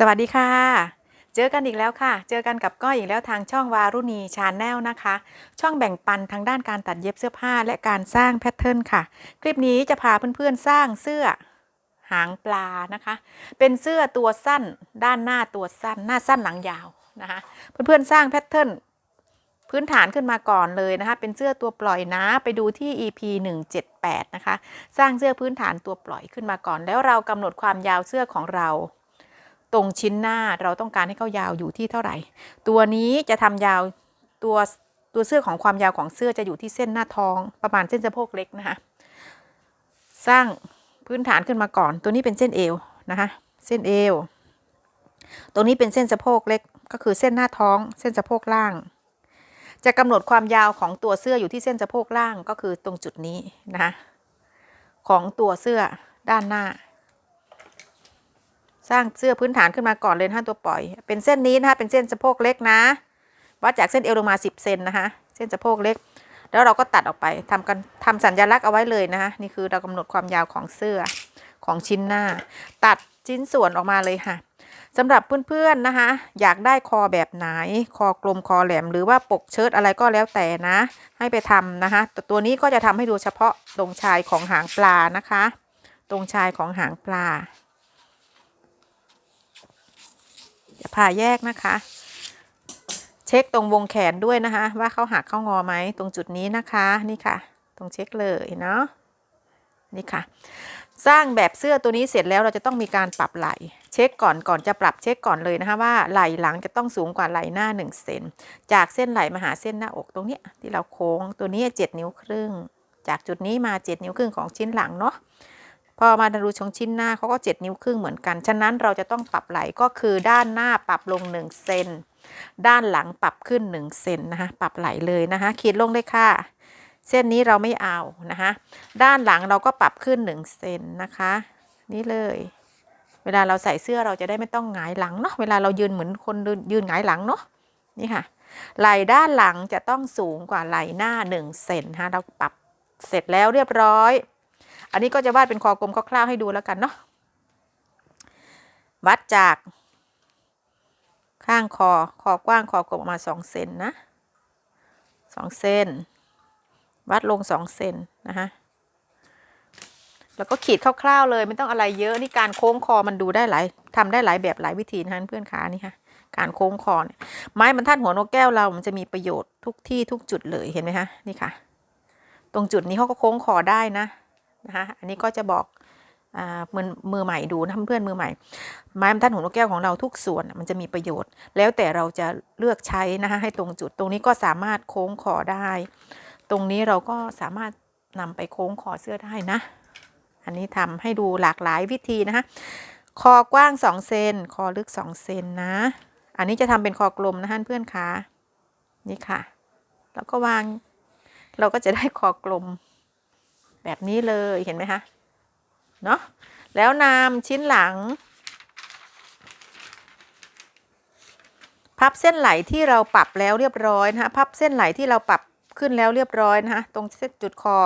สวัสดีค่ะ เจอกันอีกแล้วค่ะ เจอกันกับก้อยอีกแล้วทางช่องวารุณีชาแนลนะคะ ช่องแบ่งปันทางด้านการตัดเย็บเสื้อผ้าและการสร้างแพทเทิร์นค่ะ คลิปนี้จะพาเพื่อนๆสร้างเสื้อหางปลานะคะ เป็นเสื้อตัวสั้น ด้านหน้าตัวสั้น หน้าสั้นหลังยาวนะคะ เพื่อนๆสร้างแพทเทิร์นพื้นฐานขึ้นมาก่อนเลยนะคะ เป็นเสื้อตัวปล่อยนะ ไปดูที่ EP 178 นะคะ สร้างเสื้อพื้นฐานตัวปล่อยขึ้นมาก่อน แล้วเรากำหนดความยาวเสื้อของเรา ตรงชิ้นหน้าเราต้องการให้เขายาวอยู่ที่เท่าไหร่ ตัวนี้จะทำยาวตัวตัวเสื้อของความยาวของเสื้อจะอยู่ที่เส้นหน้าท้องประมาณเส้นสะโพกเล็กนะคะสร้างพื้นฐานขึ้นมาก่อน ตัวนี้เป็นเส้นเอวนะคะเส้นเอวตรงนี้เป็นเส้นสะโพกเล็กก็คือเส้นหน้าท้อง เส้นสะโพกล่าง จะกำหนดความยาวของตัวเสื้ออยู่ที่เส้นสะโพกล่างก็คือตรงจุดนี้นะคะของตัวเสื้อด้านหน้า สร้างเสื้อพื้นฐานขึ้นมาก่อนเลยนะตัวปล่อย เป็นเส้นนี้นะคะเป็นเส้นสะโพกเล็กนะวัดจากเส้นเอวลงมา 10 เซนนะคะ เส้นสะโพกเล็ก แล้วเราก็ตัดออกไปทำกันทำสัญลักษณ์เอาไว้เลยนะคะนี่คือเรากำหนดความยาวของเสื้อของชิ้นหน้า ตัดชิ้นส่วนออกมาเลยค่ะสำหรับเพื่อนๆนะคะ อยากได้คอแบบไหน คอกลมคอแหลมหรือว่าปกเชิ้ตอะไรก็แล้วแต่นะ ให้ไปทำนะคะแต่ตัวนี้ก็จะทำให้ดูเฉพาะตรงชายของหางปลานะคะ ตรงชายของหางปลา จะ ผ่าแยกนะคะ เช็คตรงวงแขนด้วยนะคะ ว่าเขาหักเข้างอไหมตรงจุดนี้นะคะนี่ค่ะ ตรงเช็คเลยเนาะนี่ค่ะ สร้างแบบเสื้อตัวนี้เสร็จแล้วเราจะต้องมีการปรับไหล่เช็คก่อนก่อนจะปรับเช็คก่อนเลยนะคะว่าไหล่หลังจะต้องสูงกว่าไหล่หน้า1เซนจากเส้นไหล่มาหาเส้นหน้าอกตรงเนี้ยที่เราโค้งตัวนี้7นิ้วครึ่ง จากจุดนี้มา 7 นิ้วครึ่งของชิ้นหลังเนาะ พอมาดูชงชิ้นหน้าเขาก็ 7 นิ้วครึ่งเหมือนกัน ฉะนั้นเราจะต้องปรับไหล่ก็คือด้านหน้าปรับลง1เซนด้านหลังปรับขึ้น1เซนนะคะปรับไหล่เลยนะคะขีดลงเลยค่ะ เส้นนี้เราไม่เอานะคะด้านหลังเราก็ปรับขึ้น1เซนนะคะ นี่เลย เวลาเราใส่เสื้อเราจะได้ไม่ต้องหงายหลังเนาะเวลาเรายืนเหมือนคนยืนหงายหลังเนาะนี่ค่ะไหล่ด้านหลังจะต้องสูงกว่าไหล่หน้า1เซนนะคะเราปรับเสร็จแล้วเรียบร้อย อันนี้ก็จะวาดเป็นคอกลมคร่าวๆให้ดูแล้วกันเนาะวัดจากข้างคอ คอกว้างคอกลมออกมาสองเซนนะสองเซนวัดลงสองเซนนะคะแล้วก็ขีดคร่าวๆเลยไม่ต้องอะไรเยอะนี่การโค้งคอมันดูได้หลายทำได้หลายแบบหลายวิธีนะคะเพื่อนขานี่ค่ะการโค้งคอเนี่ยไม้บรรทัดหัวนกแก้วเรามันจะมีประโยชน์ทุกที่ทุกจุดเลยเห็นไหมคะนี่ค่ะ ตรงจุดนี้เขาก็โค้งคอได้นะ นะคะอันนี้ก็จะบอกอมือมือใหม่ดูนะเพื่อนมือใหม่ ไม้บรรทัดหูนกแก้วของเราทุกส่วนมันจะมีประโยชน์ แล้วแต่เราจะเลือกใช้นะคะให้ตรงจุดตรงนี้ก็สามารถโค้งคอได้ ตรงนี้เราก็สามารถนำไปโค้งคอเสื้อได้นะ อันนี้ทำให้ดูหลากหลายวิธีนะคะคอกว้าง2เซนคอลึก2เซนนะ อันนี้จะทำเป็นคอกลมนะคะเพื่อนคะนี่ค่ะ แล้วก็วางเราก็จะได้คอกลม แบบนี้เลยเห็นไหมคะเนาะแล้วนำชิ้นหลัง พับเส้นไหลที่เราปรับแล้วเรียบร้อยนะคะพับเส้นไหลที่เราปรับขึ้นแล้วเรียบร้อยนะคะตรงเส้นจุดคอ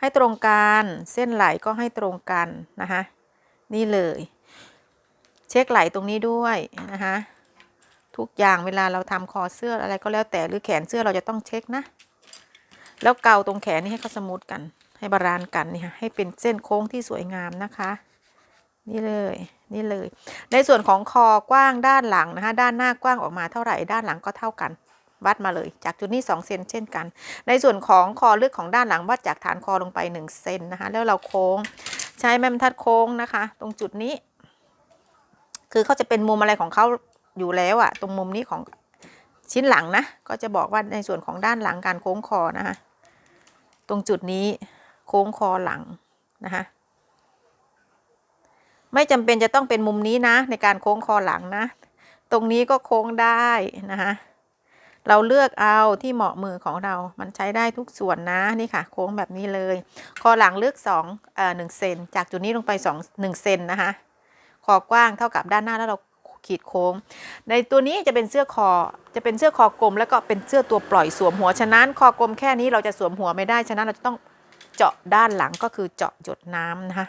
ให้ตรงกันเส้นไหลก็ให้ตรงกันนะคะนี่เลย เช็คไหลตรงนี้ด้วยนะคะทุกอย่างเวลาเราทำคอเสื้ออะไรก็แล้วแต่หรือแขนเสื้อเราจะต้องเช็คนะ แล้วเกาตรงแขนนี่ให้เขาสมูทกัน ให้บาลานกันนี่ค่ะให้เป็นเส้นโค้งที่สวยงามนะคะ นี่เลยนี่เลย ในส่วนของคอกว้างด้านหลังนะคะด้านหน้ากว้างออกมาเท่าไหร่ด้านหลังก็เท่ากัน วัดมาเลย จากจุดนี้2เซนเช่นกัน ในส่วนของคอลึกของด้านหลังวัดจากฐานคอลงไป1เซนนะคะแล้วเราโค้งใช้แม่บรรทัดโค้งนะคะ ตรงจุดนี้ คือเขาจะเป็นมุมอะไรของเขาอยู่แล้วอะตรงมุมนี้ของชิ้นหลังนะ ก็จะบอกว่าในส่วนของด้านหลังการโค้งคอนะคะตรงจุดนี้ โค้งคอหลังนะคะไม่จำเป็นจะต้องเป็นมุมนี้นะ ในการโค้งคอหลังนะ ตรงนี้ก็โค้งได้นะคะเราเลือกเอาที่เหมาะมือของเรา มันใช้ได้ทุกส่วนนะนี่ค่ะ โค้งแบบนี้เลย คอหลังเลือก2เอ่อ1เซนจากจุดนี้ลงไป2 1เซนนะคะคอกว้างเท่ากับด้านหน้าแล้วเราขีดโค้ง ในตัวนี้จะเป็นเสื้อคอจะเป็นเสื้อคอกลม แล้วก็เป็นเสื้อตัวปล่อยสวมหัวฉะนั้น คอกลมแค่นี้เราจะสวมหัวไม่ได้ฉะนั้นเราจะต้อง เจาะด้านหลังก็คือเจาะหยดน้ำนะคะ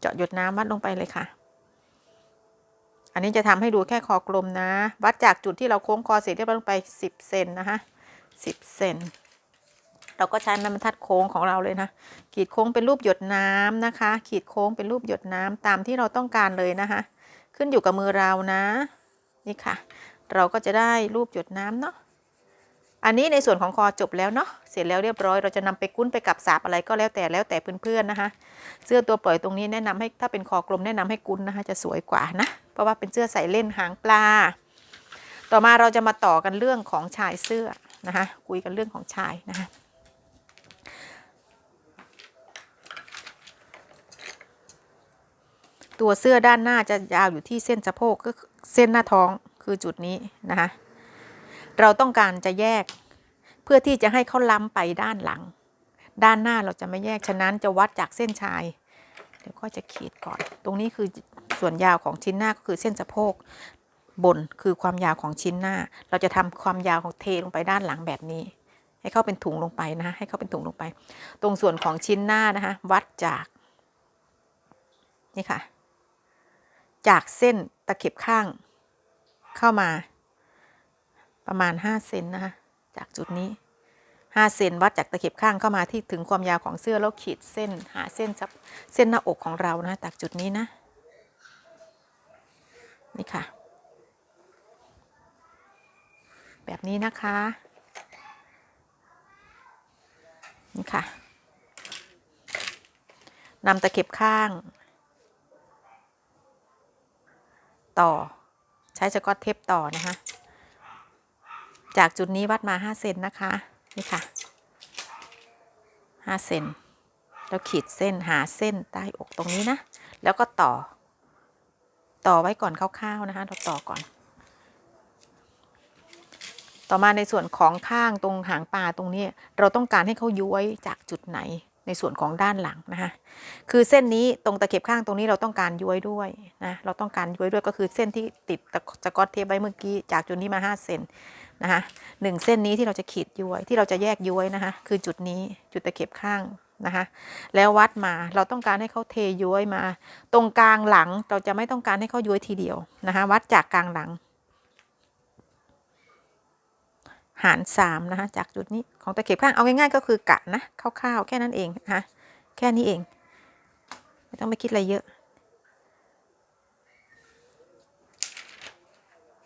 เจาะหยดน้ำวัดลงไปเลยค่ะ อันนี้จะทำให้ดูแค่คอกลมนะ วัดจากจุดที่เราโค้งคอเสร็จเรียบร้อยลงไป 10 เซนนะคะ10 เซนเราก็ใช้ไม้บรรทัดโค้งของเราเลยนะ ขีดโค้งเป็นรูปหยดน้ำนะคะ ขีดโค้งเป็นรูปหยดน้ำตามที่เราต้องการเลยนะคะ ขึ้นอยู่กับมือเรานะ นี่ค่ะ เราก็จะได้รูปหยดน้ำเนาะ อันนี้ในส่วนของคอจบแล้วเนาะเสร็จแล้วเรียบร้อยเราจะนำไปกุ้นไปกับสาบอะไรก็แล้วแต่แล้วแต่เพื่อนๆนะคะ เสื้อตัวปล่อยตรงนี้แนะนำให้ถ้าเป็นคอกลมแนะนำให้กุ้นนะคะจะสวยกว่านะ เพราะว่าเป็นเสื้อใส่เล่นหางปลา ต่อมาเราจะมาต่อกันเรื่องของชายเสื้อนะคะคุยกันเรื่องของชายนะคะตัวเสื้อด้านหน้าจะยาวอยู่ที่เส้นสะโพกก็เส้นหน้าท้องคือจุดนี้นะคะ เราต้องการจะแยก เพื่อที่จะให้เขาล้ำไปด้านหลัง ด้านหน้าเราจะไม่แยก ฉะนั้นจะวัดจากเส้นชาย เดี๋ยวก็จะขีดก่อน ตรงนี้คือส่วนยาวของชิ้นหน้าก็คือเส้นสะโพกบนคือความยาวของชิ้นหน้า เราจะทำความยาวของเทลงไปด้านหลังแบบนี้ ให้เข้าเป็นถุงลงไปนะคะให้เข้าเป็นถุงลงไป ตรงส่วนของชิ้นหน้านะคะวัดจากนี่ค่ะ จากเส้นตะเข็บข้างเข้ามา ประมาณ 5 เซนนะคะ จากจุดนี้ 5 เซนวัดจากตะเข็บข้างเข้ามาที่ถึงความยาวของเสื้อแล้วขีดเส้นหาเส้นซับเส้นหน้าอกของเรานะจากจุดนี้นะ นี่ค่ะ แบบนี้นะคะ นี่ค่ะนำตะเข็บข้าง ต่อใช้สกอตเทปต่อนะคะ จากจุดนี้วัดมา5เซนนะคะ นี่ค่ะ5เซนแล้วขีดเส้นหาเส้นใต้อกตรงนี้นะ แล้วก็ต่อ ต่อไว้ก่อนคร่าวๆนะคะเราต่อก่อน ต่อมาในส่วนของข้างตรงหางปลาตรงนี้ เราต้องการให้เขาย้วยจากจุดไหนในส่วนของด้านหลังนะคะ คือเส้นนี้ตรงตะเข็บข้างตรงนี้เราต้องการย้วยด้วยนะ เราต้องการย้วยด้วยก็คือเส้นที่ติดตะกอตเทปไว้เมื่อกี้จากจุดนี้มา5เซน นะคะหนึ่งเส้นนี้ที่เราจะขีดย้วยที่เราจะแยกย้วยนะคะคือจุดนี้จุดตะเข็บข้างนะคะแล้ววัดมาเราต้องการให้เขาเทย้วยมา ตรงกลางหลังเราจะไม่ต้องการให้เขาย้วยทีเดียวนะคะวัดจากกลางหลัง หารสามนะคะจากจุดนี้ของตะเข็บข้างเอาง่ายๆก็คือกะนะคร่าวๆแค่นั้นเองนะคะแค่นี้เอง ไม่ต้องไปคิดอะไรเยอะ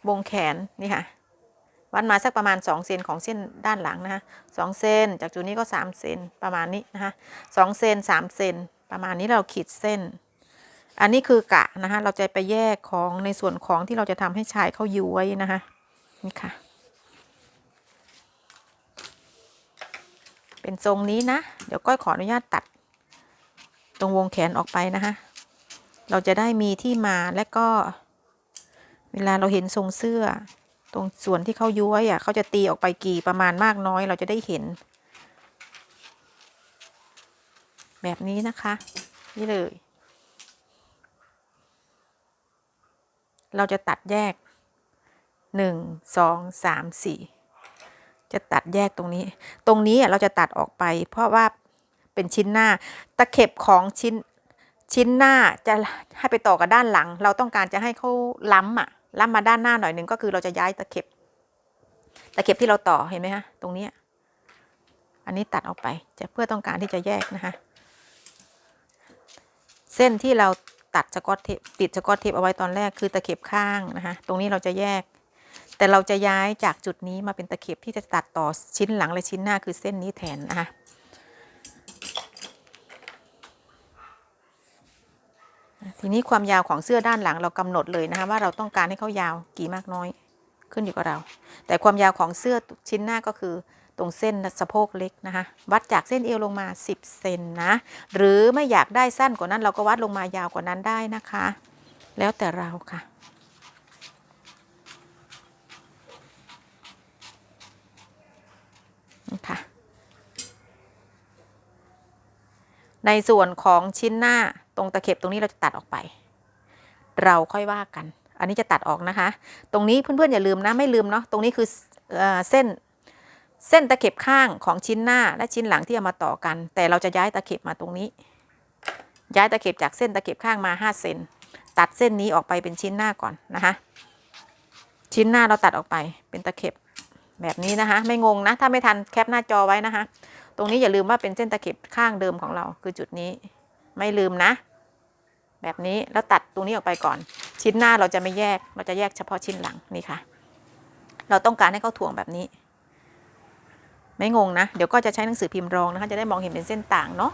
วงแขนนี่ค่ะ วัดมาสักประมาณ 2 เซนของเส้นด้านหลังนะคะสเซนจากจุดนี้ก็ 3 เซนประมาณนี้นะคะสเซน3 เซนประมาณนี้เราขีดเส้น อันนี้คือกะนะคะเราจะไปแยกของในส่วนของที่เราจะทำให้ชายเขาย้วยนะคะนี่ค่ะ เป็นทรงนี้นะ เดี๋ยวก้อยขออนุญาตตัด ตรงวงแขนออกไปนะคะเราจะได้มีที่มาและก็ เวลาเราเห็นทรงเสื้อ ตรงส่วนที่เขาย้วยอะเขาจะตีออกไปกี่ประมาณมากน้อยเราจะได้เห็น แบบนี้นะคะ นี่เลย เราจะตัดแยกหนึ่งสองสามสี่จะตัดแยกตรงนี้ ตรงนี้เราจะตัดออกไป เพราะว่าเป็นชิ้นหน้า ตะเข็บของชิ้นชิ้นหน้าจะให้ไปต่อกับด้านหลัง เราต้องการจะให้เขาล้ำอะ ล้ำมาด้านหน้าหน่อยหนึ่งก็คือเราจะย้ายตะเข็บ ตะเข็บที่เราต่อเห็นไหมคะตรงนี้อันนี้ตัดออกไปจะเพื่อต้องการที่จะแยกนะคะ เส้นที่เราตัดสกอตเทปติดสกอตเทปเอาไว้ตอนแรกคือตะเข็บข้างนะคะ ตรงนี้เราจะแยก แต่เราจะย้ายจากจุดนี้มาเป็นตะเข็บที่จะตัดต่อชิ้นหลังและชิ้นหน้าคือเส้นนี้แทนนะคะ ทีนี้ความยาวของเสื้อด้านหลังเรากำหนดเลยนะคะว่าเราต้องการให้เขายาวกี่มากน้อยขึ้นอยู่กับเรา แต่ความยาวของเสื้อชิ้นหน้าก็คือตรงเส้นสะโพกเล็กนะคะ วัดจากเส้นเอวลงมา 10 เซนนะ หรือไม่อยากได้สั้นกว่านั้นเราก็วัดลงมายาวกว่านั้นได้นะคะ แล้วแต่เราค่ะนะคะในส่วนของชิ้นหน้า ตรงตะเข็บตรงนี้เราจะตัดออกไป เราค่อยว่ากัน อันนี้จะตัดออกนะคะ ตรงนี้เพื่อนๆอย่าลืมนะไม่ลืมเนาะตรงนี้คือเออเส้นเส้นตะเข็บข้างของชิ้นหน้าและชิ้นหลังที่เอามาต่อกัน แต่เราจะย้ายตะเข็บมาตรงนี้ ย้ายตะเข็บจากเส้นตะเข็บข้างมา5เซนตัดเส้นนี้ออกไปเป็นชิ้นหน้าก่อนนะคะ ชิ้นหน้าเราตัดออกไปเป็นตะเข็บแบบนี้นะคะ ไม่งงนะ ถ้าไม่ทันแคปหน้าจอไว้นะคะ ตรงนี้อย่าลืมว่าเป็นเส้นตะเข็บข้างเดิมของเราคือจุดนี้ ไม่ลืมนะ แบบนี้แล้วตัดตรงนี้ออกไปก่อน ชิ้นหน้าเราจะไม่แยกเราจะแยกเฉพาะชิ้นหลังนี่ค่ะ เราต้องการให้เขาถ่วงแบบนี้ ไม่งงนะ เดี๋ยวก็จะใช้หนังสือพิมพ์รองนะคะ จะได้มองเห็นเป็นเส้นต่างเนาะ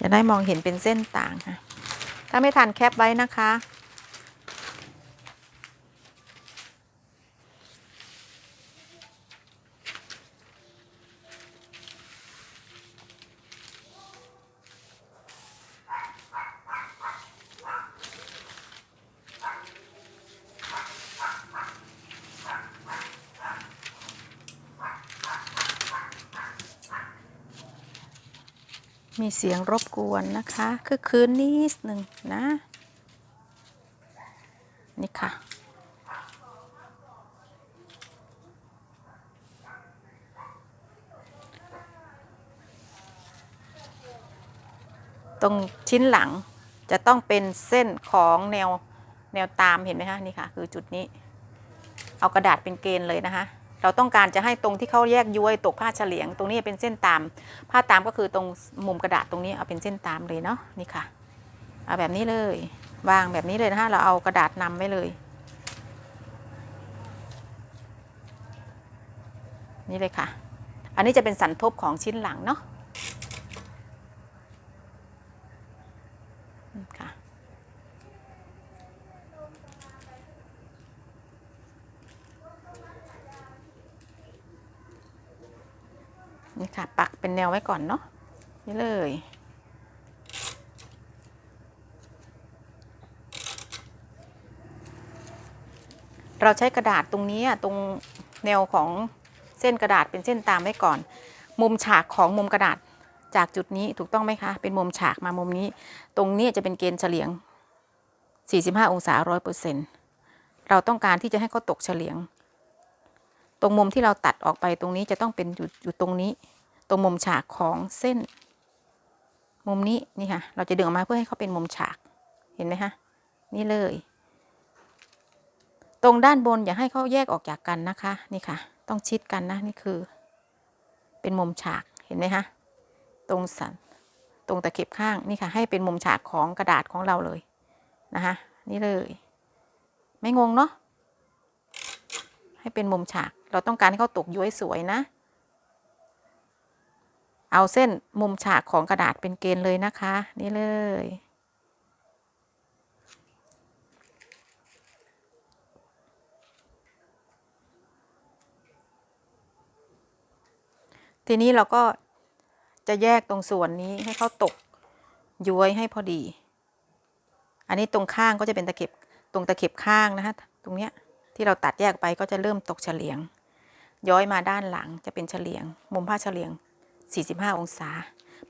จะได้มองเห็นเป็นเส้นต่างค่ะถ้าไม่ทันแคปไว้นะคะ มีเสียงรบกวนนะคะ คือคืนนิดหนึ่งนะ นี่ค่ะ ตรงชิ้นหลังจะต้องเป็นเส้นของแนวแนวตามเห็นไหมคะนี่ค่ะ คือจุดนี้ เอากระดาษเป็นเกณฑ์เลยนะคะ เราต้องการจะให้ตรงที่เขาแยกย้วยตกผ้าเฉลียง ตรงนี้เป็นเส้นตาม ผ้าตามก็คือตรงมุมกระดาษตรงนี้เอาเป็นเส้นตามเลยเนาะนี่ค่ะเอาแบบนี้เลยวางแบบนี้เลยนะคะเราเอากระดาษนำไว้เลย นี่เลยค่ะ อันนี้จะเป็นสันทบของชิ้นหลังเนาะ นี่ค่ะ ปักเป็นแนวไว้ก่อนเนาะนี่เลย เราใช้กระดาษตรงนี้ตรงแนวของเส้นกระดาษเป็นเส้นตามไว้ก่อน มุมฉากของมุมกระดาษจากจุดนี้ถูกต้องไหมคะ เป็นมุมฉากมามุมนี้ ตรงนี้จะเป็นเกณฑ์เฉลียง 45 องศา 100%เราต้องการที่จะให้เขาตกเฉลียง ตรงมุมที่เราตัดออกไปตรงนี้จะต้องเป็นอยู่อยู่ตรงนี้ ตรงมุมฉากของเส้น มุมนี้นี่ค่ะ เราจะดึงออกมาเพื่อให้เขาเป็นมุมฉากเห็นไหมคะนี่เลย ตรงด้านบนอย่าให้เขาแยกออกจากกันนะคะนี่ค่ะ ต้องชิดกันนะนี่คือ เป็นมุมฉากเห็นไหมคะตรงสันตรงตะเข็บข้างนี่ค่ะ ให้เป็นมุมฉากของกระดาษของเราเลยนะคะนี่เลย ไม่งงเนาะให้เป็นมุมฉาก เราต้องการให้เขาตกย้วยสวยนะ เอาเส้นมุมฉากของกระดาษเป็นเกณฑ์เลยนะคะ นี่เลย ทีนี้เราก็จะแยกตรงส่วนนี้ให้เขาตกย้วยให้พอดี อันนี้ตรงข้างก็จะเป็นตะเข็บตรงตะเข็บข้างนะคะ ตรงเนี้ยที่เราตัดแยกไปก็จะเริ่มตกเฉลียง ย้อยมาด้านหลังจะเป็นเฉลียง มุมผ้าเฉลียง 45 องศา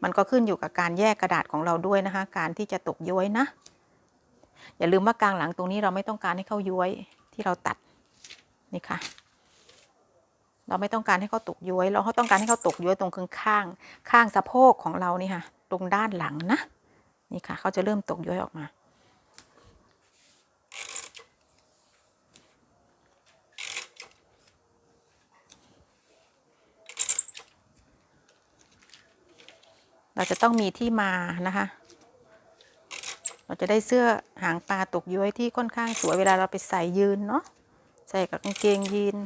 มันก็ขึ้นอยู่กับการแยกกระดาษของเราด้วยนะคะ การที่จะตกย้วยนะ อย่าลืมว่ากลางหลังตรงนี้เราไม่ต้องการให้เขาย้วยที่เราตัดนี่ค่ะ เราไม่ต้องการให้เขาตกย้วยเราเขาต้องการให้เขาตกย้วยตรงข้างข้างข้างสะโพกของเรานี่ค่ะ ตรงด้านหลังนะนี่ค่ะ เขาจะเริ่มตกย้วยออกมา เราจะต้องมีที่มานะคะ เราจะได้เสื้อหางปลาตกย้อยที่ค่อนข้างสวยเวลาเราไปใส่ยืนเนาะใส่กับกางเกงยีน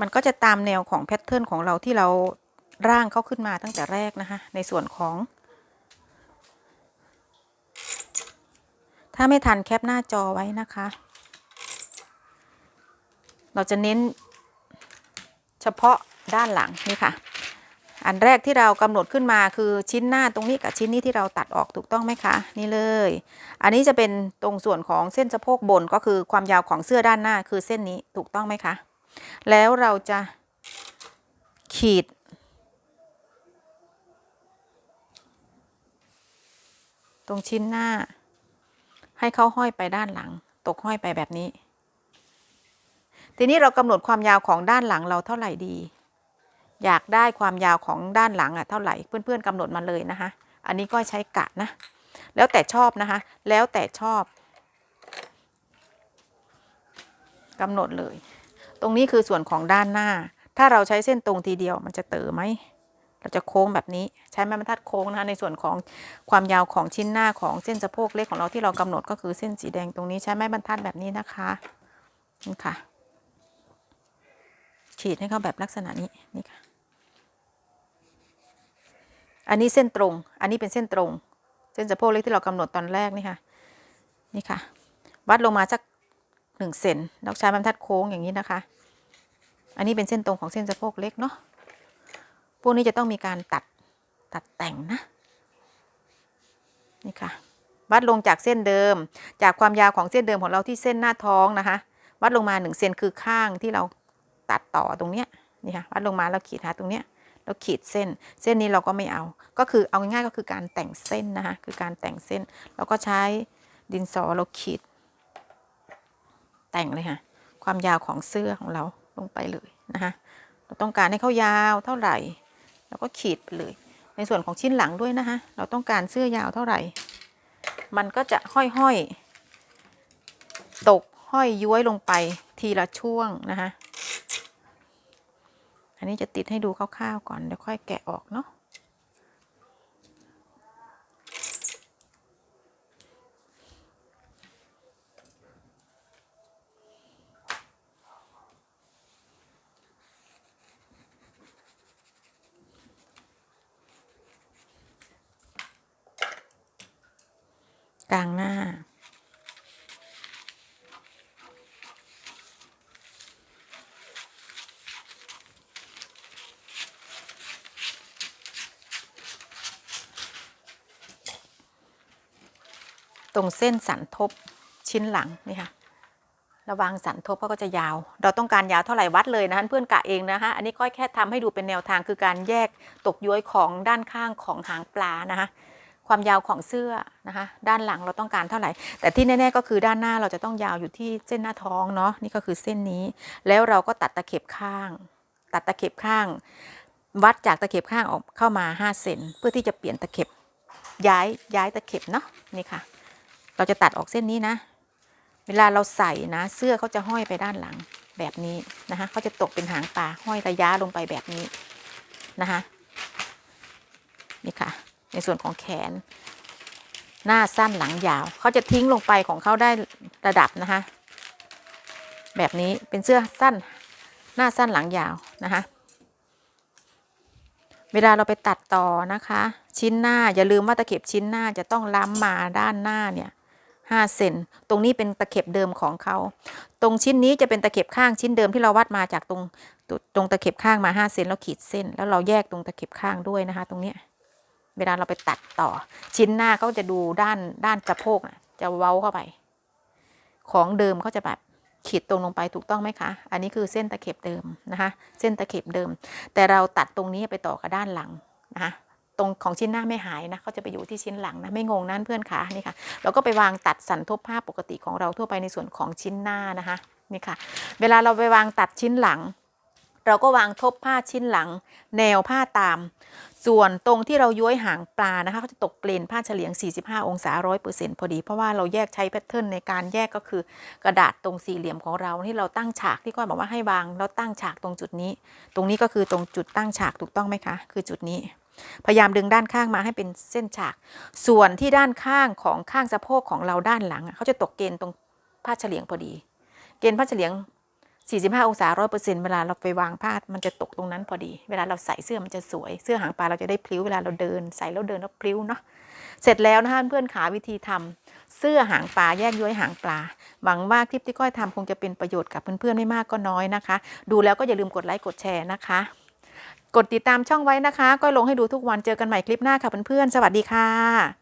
มันก็จะตามแนวของแพทเทิร์นของเราที่เราร่างเขาขึ้นมาตั้งแต่แรกนะคะ ในส่วนของ ถ้าไม่ทันแคปหน้าจอไว้นะคะ เราจะเน้นเฉพาะด้านหลังนี่ค่ะ อันแรกที่เรากำหนดขึ้นมาคือชิ้นหน้าตรงนี้กับชิ้นนี้ที่เราตัดออกถูกต้องไหมคะ นี่เลย อันนี้จะเป็นตรงส่วนของเส้นสะโพกบนก็คือความยาวของเสื้อด้านหน้าคือเส้นนี้ถูกต้องไหมคะ แล้วเราจะขีด ตรงชิ้นหน้า ให้เขาห้อยไปด้านหลัง ตกห้อยไปแบบนี้ ทีนี้เรากำหนดความยาวของด้านหลังเราเท่าไหร่ดี อยากได้ความยาวของด้านหลังอะเท่าไหร่เพื่อนๆกำหนดมาเลยนะคะ อันนี้ก็ใช้กะนะ แล้วแต่ชอบนะคะ แล้วแต่ชอบกำหนดเลย ตรงนี้คือส่วนของด้านหน้า ถ้าเราใช้เส้นตรงทีเดียวมันจะเต๋อไหม เราจะโค้งแบบนี้ใช้ไม้บรรทัดโค้งนะคะในส่วนของความยาวของชิ้นหน้าของเส้นสะโพกเล็กของเราที่เรากำหนดก็คือเส้นสีแดงตรงนี้ใช้ไม้บรรทัดแบบนี้นะคะนี่ค่ะขีดให้เขาแบบลักษณะนี้นี่ค่ะ อันนี้เส้นตรง อันนี้เป็นเส้นตรง เส้นสะโพกเล็กที่เรากำหนดตอนแรกนี่ค่ะ นี่ค่ะ วัดลงมาสัก หนึ่งเซนแล้วใช้บรรทัดโค้งอย่างนี้นะคะ อันนี้เป็นเส้นตรงของเส้นสะโพกเล็กเนาะพวกนี้จะต้องมีการตัดตัดแต่งนะ นี่ค่ะ วัดลงจากเส้นเดิม จากความยาวของเส้นเดิมของเราที่เส้นหน้าท้องนะคะ วัดลงมาหนึ่งเซนคือข้างที่เราตัดต่อตรงเนี้ยนี่ค่ะวัดลงมาแล้วขีดหาตรงเนี้ยแล้วขีดเส้น เส้นนี้เราก็ไม่เอา ก็คือเอาง่ายๆก็คือการแต่งเส้นนะคะ คือการแต่งเส้นแล้วก็ใช้ดินสอเราขีด แต่งเลยค่ะ ความยาวของเสื้อของเราลงไปเลยนะคะเราต้องการให้เขายาวเท่าไหร่เราก็ขีดไปเลย ในส่วนของชิ้นหลังด้วยนะคะเราต้องการเสื้อยาวเท่าไหร่ มันก็จะห้อยๆตกห้อยย้วยลงไปทีละช่วงนะคะอันนี้จะติดให้ดูคร่าวๆก่อนเดี๋ยวค่อยแกะออกเนาะ กลางหน้า ตรงเส้นสันทบชิ้นหลังนี่ค่ะระวังสันทบเขาก็จะยาว เราต้องการยาวเท่าไหร่วัดเลยนะคะเพื่อนกะเองนะคะอันนี้ก็แค่ทำให้ดูเป็นแนวทางคือการแยกตกย้วยของด้านข้างของหางปลานะคะ ความยาวของเสื้อนะคะด้านหลังเราต้องการเท่าไหร่ แต่ที่แน่ๆก็คือด้านหน้าเราจะต้องยาวอยู่ที่เส้นหน้าท้องเนาะนี่ก็คือเส้นนี้ แล้วเราก็ตัดตะเข็บข้าง ตัดตะเข็บข้าง วัดจากตะเข็บข้างออกเข้ามา5เซนเพื่อที่จะเปลี่ยนตะเข็บย้ายย้ายตะเข็บเนาะนี่ค่ะ เราจะตัดออกเส้นนี้นะ เวลาเราใส่นะเสื้อเขาจะห้อยไปด้านหลังแบบนี้นะคะเขาจะตกเป็นหางปลาห้อยระยะลงไปแบบนี้นะคะนี่ค่ะ ในส่วนของแขน หน้าสั้นหลังยาว เขาจะทิ้งลงไปของเขาได้ระดับนะคะ แบบนี้เป็นเสื้อสั้น หน้าสั้นหลังยาวนะคะเวลาเราไปตัดต่อนะคะ ชิ้นหน้าอย่าลืมว่าตะเข็บชิ้นหน้าจะต้องล้ำมาด้านหน้าเนี่ยห้าเซนตรงนี้เป็นตะเข็บเดิมของเขา ตรงชิ้นนี้จะเป็นตะเข็บข้างชิ้นเดิมที่เราวัดมาจากตรงตรงตะเข็บข้างมาห้าเซนแล้วขีดเส้น แล้วเราแยกตรงตะเข็บข้างด้วยนะคะ ตรงเนี้ย เวลาเราไปตัดต่อ ชิ้นหน้าเขาจะดูด้านด้านสะโพกนะจะเว้าเข้าไป ของเดิมเขาจะแบบขีดตรงลงไปถูกต้องไหมคะ อันนี้คือเส้นตะเข็บเดิมนะคะ เส้นตะเข็บเดิม แต่เราตัดตรงนี้ไปต่อกับด้านหลังนะคะตรงของชิ้นหน้าไม่หายนะเขาจะไปอยู่ที่ชิ้นหลังนะไม่งงนั่นเพื่อนคะนี่ค่ะ เราก็ไปวางตัดสันทบผ้าปกติของเราทั่วไปในส่วนของชิ้นหน้านะคะนี่ค่ะ เวลาเราไปวางตัดชิ้นหลัง เราก็วางทบผ้าชิ้นหลัง แนวผ้าตาม ส่วนตรงที่เราย้วยหางปลานะคะเขาจะตกเปลนผ้าเฉลียง 45 องศา 100%พอดี เพราะว่าเราแยกใช้แพทเทิร์นในการแยกก็คือกระดาษตรงสี่เหลี่ยมของเราที่เราตั้งฉากที่ก้อยบอกว่าให้วางแล้วตั้งฉากตรงจุดนี้ ตรงนี้ก็คือตรงจุดตั้งฉากถูกต้องไหมคะ คือจุดนี้พยายามดึงด้านข้างมาให้เป็นเส้นฉาก ส่วนที่ด้านข้างของข้างสะโพกของเราด้านหลังเขาจะตกเกณฑ์ตรงผ้าเฉลียงพอดี เกณฑ์ผ้าเฉลียง 45 องศา100%เวลาเราไปวางผ้ามันจะตกตรงนั้นพอดี เวลาเราใส่เสื้อมันจะสวย เสื้อหางปลาเราจะได้พลิ้วเวลาเราเดินใส่แล้วเดินแล้วพลิ้วเนาะ เสร็จแล้วนะคะเพื่อนขาวิธีทำเสื้อหางปลาแยกย้อยหางปลา หวังว่าคลิปที่ก้อยทำคงจะเป็นประโยชน์กับเพื่อนๆไม่มากก็น้อยนะคะ ดูแล้วก็อย่าลืมกดไลค์กดแชร์นะคะ กดติดตามช่องไว้นะคะ ก้อยลงให้ดูทุกวันเจอกันใหม่คลิปหน้าค่ะเพื่อนๆสวัสดีค่ะ